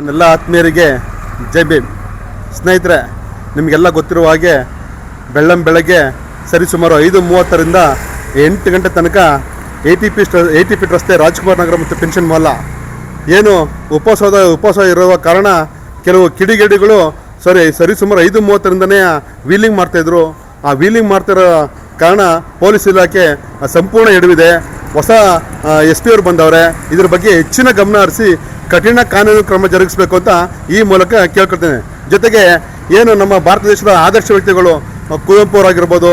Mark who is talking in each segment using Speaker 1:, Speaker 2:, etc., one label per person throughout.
Speaker 1: ನನ್ನೆಲ್ಲ ಆತ್ಮೀಯರಿಗೆ ಜೈ ಭೀಮ್. ಸ್ನೇಹಿತರೆ, ನಿಮಗೆಲ್ಲ ಗೊತ್ತಿರುವ ಹಾಗೆ ಬೆಳ್ಳಂ ಬೆಳಗ್ಗೆ ಸರಿಸುಮಾರು ಐದು ಮೂವತ್ತರಿಂದ ಎಂಟು ಗಂಟೆ ತನಕ A T P A T P ರಸ್ತೆ ರಾಜ್ಕುಮಾರ್ ನಗರ ಮತ್ತು ಪೆನ್ಷನ್ ಮಾಲ ಏನು ಉಪವಾಸದ ಉಪವಾಸ ಇರುವ ಕಾರಣ ಕೆಲವು ಕಿಡಿಗೇಡಿಗಳು ಸರಿ ಸರಿಸುಮಾರು ಐದು ಮೂವತ್ತರಿಂದನೇ ವೀಲಿಂಗ್ ಮಾಡ್ತಾಯಿದ್ರು ಆ ವೀಲಿಂಗ್ ಮಾಡ್ತಿರೋ ಕಾರಣ ಪೊಲೀಸ್ ಇಲಾಖೆ ಸಂಪೂರ್ಣ ಎಡವಿದೆ. ಹೊಸ ಎಸ್ ಪಿ ಅವರು ಬಂದವ್ರೆ, ಇದ್ರ ಬಗ್ಗೆ ಹೆಚ್ಚಿನ ಗಮನ ಹರಿಸಿ ಕಠಿಣ ಕಾನೂನು ಕ್ರಮ ಜರುಗಿಸಬೇಕು ಅಂತ ಈ ಮೂಲಕ ಕೇಳ್ಕೊಳ್ತೇನೆ. ಜೊತೆಗೆ ಏನು ನಮ್ಮ ಭಾರತ ದೇಶದ ಆದರ್ಶ ವ್ಯಕ್ತಿಗಳು ಕುವೆಂಪು ಅವರಾಗಿರ್ಬೋದು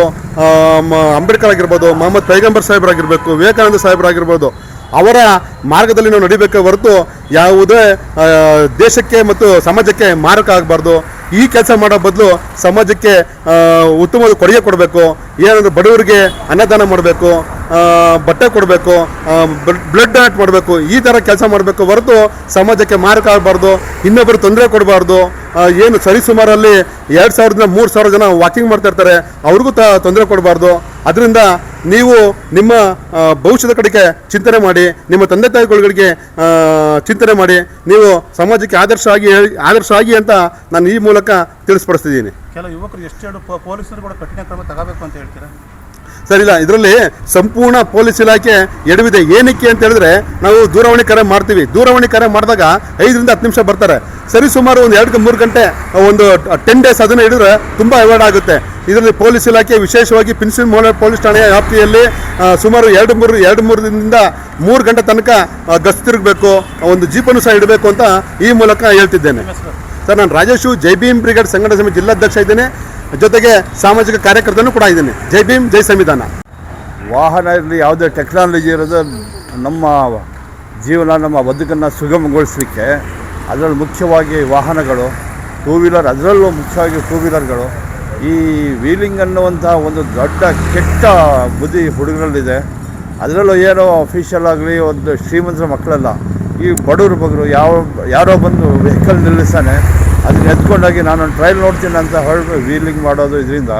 Speaker 1: ಅಂಬೇಡ್ಕರ್ ಆಗಿರ್ಬೋದು, ಮೊಹಮ್ಮದ್ ಪೈಗಂಬರ್ ಸಾಹೇಬರಾಗಿರ್ಬೇಕು ವಿವೇಕಾನಂದ ಸಾಹೇಬರಾಗಿರ್ಬೋದು ಅವರ ಮಾರ್ಗದಲ್ಲಿ ನಾವು ನಡಿಬೇಕೇ ಹೊರತು ಯಾವುದೇ ದೇಶಕ್ಕೆ ಮತ್ತು ಸಮಾಜಕ್ಕೆ ಮಾರಕ ಆಗಬಾರ್ದು. ಈ ಕೆಲಸ ಮಾಡೋ ಬದಲು ಸಮಾಜಕ್ಕೆ ಉತ್ತಮವಾದ ಕೊಡುಗೆ ಕೊಡಬೇಕು. ಏನಂದ್ರೆ ಬಡವರಿಗೆ ಅನ್ನದಾನ ಮಾಡಬೇಕು. ಬಟ್ಟೆ ಕೊಡಬೇಕು ಬ್ಲಡ್ ಡೊನೇಟ್ ಮಾಡಬೇಕು, ಈ ಥರ ಕೆಲಸ ಮಾಡಬೇಕು ಹೊರತು ಸಮಾಜಕ್ಕೆ ಮಾರಕ ಆಗಬಾರ್ದು ಇನ್ನೊಬ್ಬರು ತೊಂದರೆ ಕೊಡಬಾರ್ದು ಏನು ಸರಿಸುಮಾರಲ್ಲಿ ಎರಡು ಸಾವಿರದಿಂದ ಮೂರು ಸಾವಿರ ಜನ ವಾಕಿಂಗ್ ಮಾಡ್ತಾ ಇರ್ತಾರೆ, ಅವ್ರಿಗೂ ತ, ತೊಂದರೆ ಕೊಡಬಾರ್ದು. ಅದರಿಂದ ನೀವು ನಿಮ್ಮ ಭವಿಷ್ಯದ ಕಡೆಗೆ ಚಿಂತನೆ ಮಾಡಿ, ನಿಮ್ಮ ತಂದೆ ತಾಯಿಗಳಿಗೆ ಚಿಂತನೆ ಮಾಡಿ, ನೀವು ಸಮಾಜಕ್ಕೆ ಆದರ್ಶ ಆಗಿ ಆದರ್ಶ ಆಗಿ ಅಂತ ನಾನು ಈ ಮೂಲಕ ತಿಳಿಸ್ಪಡಿಸ್ತಿದ್ದೀನಿ.
Speaker 2: ಕೆಲವು ಯುವಕರು ಎಷ್ಟು ಹೇಳು ಪೊ- ಪೊಲೀಸರು ಕೂಡ ಕಠಿಣ ಕ್ರಮ ತಗೋಬೇಕು ಅಂತ ಹೇಳ್ತೀರಾ?
Speaker 1: ಸರ್, ಇಲ್ಲ, ಇದರಲ್ಲಿ ಸಂಪೂರ್ಣ ಪೊಲೀಸ್ ಇಲಾಖೆ ಎಡವಿದೆ. ಏನಕ್ಕೆ ಅಂತ ಹೇಳಿದ್ರೆ ನಾವು ದೂರವಾಣಿ ಕರೆ ಮಾಡ್ತೀವಿ. ದೂರವಾಣಿ ಕರೆ ಮಾಡಿದಾಗ ಐದರಿಂದ ಹತ್ತು ನಿಮಿಷ ಬರ್ತಾರೆ. ಸರಿ, ಸುಮಾರು ಒಂದು ಎರಡು ಮೂರು ಗಂಟೆ, ಒಂದು ಟೆನ್ ಡೇಸ್ ಅದನ್ನು ಹಿಡಿದ್ರೆ ತುಂಬ ಅವಾಯ್ಡ್ ಆಗುತ್ತೆ. ಇದರಲ್ಲಿ ಪೊಲೀಸ್ ಇಲಾಖೆ ವಿಶೇಷವಾಗಿ ಪಿನ್ಸಿಲ್ ಮೋಲ ಪೊಲೀಸ್ ಠಾಣೆಯ ವ್ಯಾಪ್ತಿಯಲ್ಲಿ ಸುಮಾರು ಎರಡು ಮೂರು, ಎರಡು ದಿನದಿಂದ ಮೂರು ಗಂಟೆ ತನಕ ಗಸ್ತು ತಿರುಗಬೇಕು ಒಂದು ಜೀಪನ್ನು ಸಹ ಇಡಬೇಕು ಅಂತ ಈ ಮೂಲಕ ಹೇಳ್ತಿದ್ದೇನೆ. ಸರ್, ನಾನು ರಾಜೇಶು, ಜೈ ಭೀಮ್ ಬ್ರಿಗೇಡ್ ಸಂಘಟನೆ ಸಮಿತಿ ಜಿಲ್ಲಾಧ್ಯಕ್ಷ ಇದ್ದೇನೆ. ಜೊತೆಗೆ ಸಾಮಾಜಿಕ ಕಾರ್ಯಕರ್ತನೂ ಕೂಡ ಇದ್ದೀನಿ. ಜೈ ಭೀಮ್, ಜೈ ಸಂವಿಧಾನ.
Speaker 3: ವಾಹನ ಇರಲಿ, ಯಾವುದೇ ಟೆಕ್ನಾಲಜಿ ಇರೋದು ನಮ್ಮ ಜೀವನ, ನಮ್ಮ ಬದುಕನ್ನು ಸುಗಮಗೊಳಿಸಲಿಕ್ಕೆ ಅದರಲ್ಲಿ ಮುಖ್ಯವಾಗಿ ವಾಹನಗಳು ಟೂ ವೀಲರ್ ಅದರಲ್ಲೂ ಮುಖ್ಯವಾಗಿ ಟೂ ವೀಲರ್ಗಳು ಈ ವೀಲಿಂಗ್ ಅನ್ನುವಂಥ ಒಂದು ದೊಡ್ಡ, ಕೆಟ್ಟ ಬುದ್ಧಿ ಹುಡುಗರಲ್ಲಿದೆ. ಅದರಲ್ಲೂ ಏನೋ ಅಫಿಷಿಯಲ್ ಆಗಲಿ, ಒಂದು ಶ್ರೀಮಂತರ ಮಕ್ಕಳೆಲ್ಲ. ಈ ಬಡವರು ಬಗರು ಯಾವ, ಯಾರೋ ಬಂದು ವೆಹಿಕಲ್ ನಿಲ್ಲಿಸ್ತಾನೆ. ಅದನ್ನ ಎತ್ಕೊಂಡೋಗಿ ನಾನೊಂದು ಟ್ರಯಲ್ ನೋಡ್ತೀನಿ ಅಂತ ಹೊರಟು ವೀಲಿಂಗ್ ಮಾಡೋದು ಇದರಿಂದ.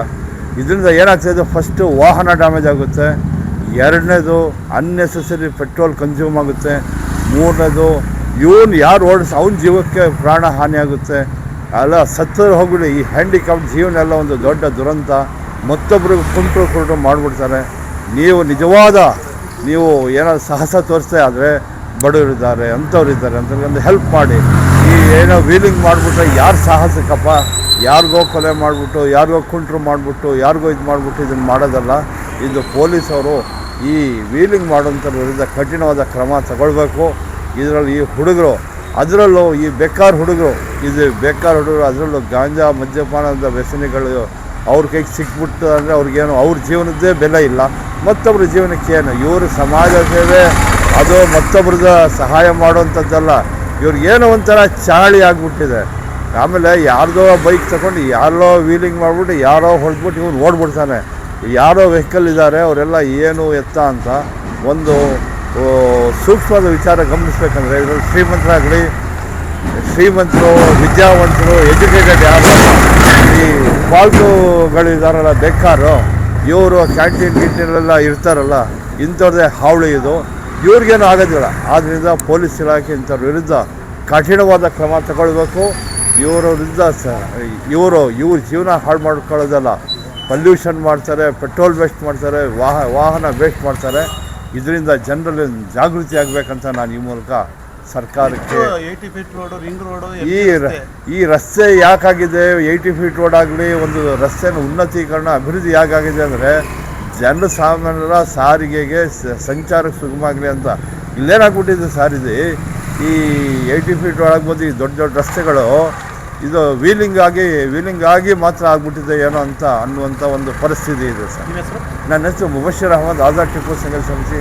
Speaker 3: ಇದರಿಂದ ಏನಾಗ್ತಾಯಿದೆ ಫಸ್ಟು ವಾಹನ ಡ್ಯಾಮೇಜ್ ಆಗುತ್ತೆ, ಎರಡನೇದು ಅನ್ನೆಸೆಸರಿ ಪೆಟ್ರೋಲ್ ಕನ್ಸ್ಯೂಮ್ ಆಗುತ್ತೆ, ಮೂರನೇದು ಇವನು ಯಾರು ಓಡಿಸ್ ಅವನ ಜೀವಕ್ಕೆ ಪ್ರಾಣ ಹಾನಿ ಆಗುತ್ತೆ. ಅಲ್ಲ, ಸತ್ತರು ಹೋಗ್ಬಿಡಿ, ಈ ಹ್ಯಾಂಡಿಕ್ಯಾಪ್ ಜೀವನ ಎಲ್ಲ ಒಂದು ದೊಡ್ಡ ದುರಂತ. ಮತ್ತೊಬ್ಬರಿಗೆ ಕುಂಟು ಕುಂಟು ಮಾಡಿಬಿಡ್ತಾರೆ. ನೀವು ನಿಜವಾದ, ನೀವು ಏನಾದ್ರು ಸಾಹಸ ತೋರಿಸ್ತಾ ಆದರೆ ಬಡವರಿದ್ದಾರೆ ಅಂತ ಒಂದು ಹೆಲ್ಪ್ ಮಾಡಿ. ಏನೋ ವೀಲಿಂಗ್ ಮಾಡಿಬಿಟ್ರೆ ಯಾರು ಸಾಹಸಕ್ಕಪ್ಪ? ಯಾರಿಗೋ ಕೊಲೆ ಮಾಡಿಬಿಟ್ಟು, ಯಾರಿಗೋ ಕುಂಟ್ರು ಮಾಡಿಬಿಟ್ಟು, ಯಾರಿಗೋ ಇದು ಮಾಡಿಬಿಟ್ಟು ಇದನ್ನು ಮಾಡೋದಲ್ಲ. ಇದು ಪೊಲೀಸವರು ಈ ವೀಲಿಂಗ್ ಮಾಡೋಂಥವ್ರ ವಿರುದ್ಧ ಕಠಿಣವಾದ ಕ್ರಮ ತಗೊಳ್ಬೇಕು. ಇದರಲ್ಲಿ ಈ ಹುಡುಗರು, ಅದರಲ್ಲೂ ಈ ಬೆಕ್ಕಾರ್ ಹುಡುಗರು, ಇದು ಬೆಕ್ಕಾರ್ ಹುಡುಗರು ಅದರಲ್ಲೂ ಗಾಂಜಾ, ಮದ್ಯಪಾನದ ವ್ಯಸನಿಗಳು ಅವ್ರ ಕೈಗೆ ಸಿಕ್ಬಿಟ್ಟು ಅಂದರೆ ಅವ್ರಿಗೇನು, ಅವ್ರ ಜೀವನದ್ದೇ ಬೆಲೆ ಇಲ್ಲ. ಮತ್ತೊಬ್ಬರ ಜೀವನಕ್ಕೆ ಏನು ಇವರು ಸಮಾಜ ಸೇವೆ, ಅದು ಮತ್ತೊಬ್ರದ ಸಹಾಯ ಮಾಡುವಂಥದ್ದಲ್ಲ ಇವ್ರಿಗೇನೋ ಒಂಥರ ಚಾಳಿ ಆಗಿಬಿಟ್ಟಿದೆ. ಆಮೇಲೆ ಯಾರ್ದೋ ಬೈಕ್ ತಗೊಂಡು ಯಾರೋ ವೀಲಿಂಗ್ ಮಾಡಿಬಿಟ್ಟು ಯಾರೋ ಹೊಡೆದ್ಬಿಟ್ಟು ಇವ್ರು ಓಡ್ಬಿಡ್ತಾನೆ. ಯಾರೋ ವೆಹಿಕಲ್ ಇದ್ದಾರೆ ಅವರೆಲ್ಲ ಏನು ಎತ್ತ ಅಂತ ಒಂದು ಸೂಕ್ಷ್ಮವಾದ ವಿಚಾರ ಗಮನಿಸ್ಬೇಕಂದ್ರೆ ಇದರಲ್ಲಿ ಶ್ರೀಮಂತರಾಗಲಿ, ಶ್ರೀಮಂತರು, ವಿದ್ಯಾವಂತರು ಎಜುಕೇಟೆಡ್ ಯಾರು ಈ ಫಾಲ್ತುಗಳಿದಾರಲ್ಲ ಬೇಕಾರು ಇವರು ಕ್ಯಾಂಟೀನ್ ಗೀಟೀನೆಲ್ಲ ಇರ್ತಾರಲ್ಲ, ಇಂಥವ್ರದ್ದೇ ಹಾವಳಿ ಇದು. ಇವ್ರಿಗೇನು ಆಗೋದಿಲ್ಲ. ಆದ್ದರಿಂದ ಪೊಲೀಸ್ ಇಲಾಖೆ ಇಂಥವ್ರ ವಿರುದ್ಧ ಕಠಿಣವಾದ ಕ್ರಮ ತಗೊಳ್ಬೇಕು. ಇವರ ವಿರುದ್ಧ ಸ ಇವರು ಇವ್ರ ಜೀವನ ಹಾಳು ಮಾಡ್ಕೊಳ್ಳೋದಲ್ಲ. ಪಲ್ಯೂಷನ್ ಮಾಡ್ತಾರೆ ಪೆಟ್ರೋಲ್ ವೇಸ್ಟ್ ಮಾಡ್ತಾರೆ ವಾಹ ವಾಹನ ವೇಸ್ಟ್ ಮಾಡ್ತಾರೆ. ಇದರಿಂದ ಜನರಲ್ಲಿ ಜಾಗೃತಿ ಆಗಬೇಕಂತ ನಾನು ಈ ಮೂಲಕ ಸರ್ಕಾರಕ್ಕೆ ಈ ರ- ಈ ರಸ್ತೆ ಯಾಕಾಗಿದೆ? ಏಯ್ಟಿ ಫೀಟ್ ರೋಡ್ ಆಗಲಿ ಒಂದು ರಸ್ತೆನ ಉನ್ನತೀಕರಣ ಅಭಿವೃದ್ಧಿ ಯಾಕಾಗಿದೆ ಅಂದರೆ ಜನ ಸಾಮಾನ್ಯರ ಸಾರಿಗೆಗೆ ಸಂಚಾರಕ್ಕೆ ಸುಗಮ ಆಗಲಿ ಅಂತ ಇಲ್ಲೇನಾಗ್ಬಿಟ್ಟಿದೆ ಸಾರ್ ಇದು ಈ ಏಯ್ಟಿ ಫೀಟ್ ಒಳಗೆ ಬಂದು ಈ ದೊಡ್ಡ ದೊಡ್ಡ ರಸ್ತೆಗಳು ಇದು ವೀಲಿಂಗ್ ಆಗಿ ವೀಲಿಂಗ್ ಆಗಿ ಮಾತ್ರ ಆಗ್ಬಿಟ್ಟಿದೆ ಏನೋ ಅಂತ ಅನ್ನುವಂಥ ಒಂದು ಪರಿಸ್ಥಿತಿ ಇದೆ ಸರ್. ನನ್ನ ಹೆಸರು ಮುಬಶೀರ್ ಅಹಮದ್ ಆಜಾದ್ ಟಿಪ್ಪು ಸಂಘ ಸಮಿತಿ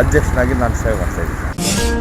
Speaker 3: ಅಧ್ಯಕ್ಷನಾಗಿ ನಾನು ಸೇವೆ ಮಾಡ್ತಾ ಇದ್ದೀನಿ